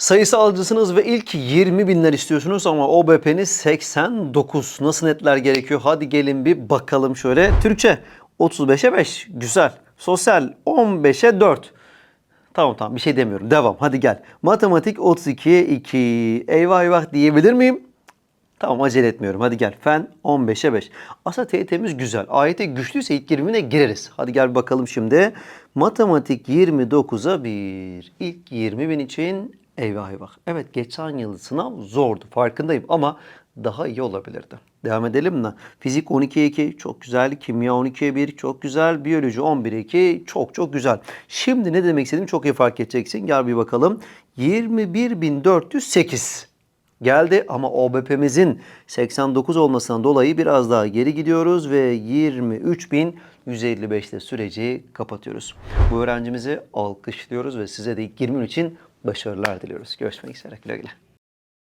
Sayısalcısınız ve ilk 20 binler istiyorsunuz ama OBP'niz 89. Nasıl netler gerekiyor? Hadi gelin bir bakalım şöyle. Türkçe 35'e 5. Güzel. Sosyal 15'e 4. Tamam tamam bir şey demiyorum. Devam. Hadi gel. Matematik 32'ye 2. Eyvah eyvah diyebilir miyim? Tamam acele etmiyorum. Hadi gel. Fen 15'e 5. Aslında TYT'miz güzel. AYT güçlüyse ilk 20'ne gireriz. Hadi gel bakalım şimdi. Matematik 29'a 1. İlk 20 bin için eyvah eyvah. Evet geçen yıl sınav zordu. Farkındayım ama daha iyi olabilirdi. Devam edelim mi? Fizik 12'ye 2 çok güzel. Kimya 12'ye 1 çok güzel. Biyoloji 11'e 2 çok çok güzel. Şimdi ne demek istediğimi çok iyi fark edeceksin. Gel bir bakalım. 21.408. Geldi ama OBP'mizin 89 olmasından dolayı biraz daha geri gidiyoruz ve 23.155 ile süreci kapatıyoruz. Bu öğrencimizi alkışlıyoruz ve size de ilk 20 için başarılar diliyoruz. Görüşmek üzere. Güle güle.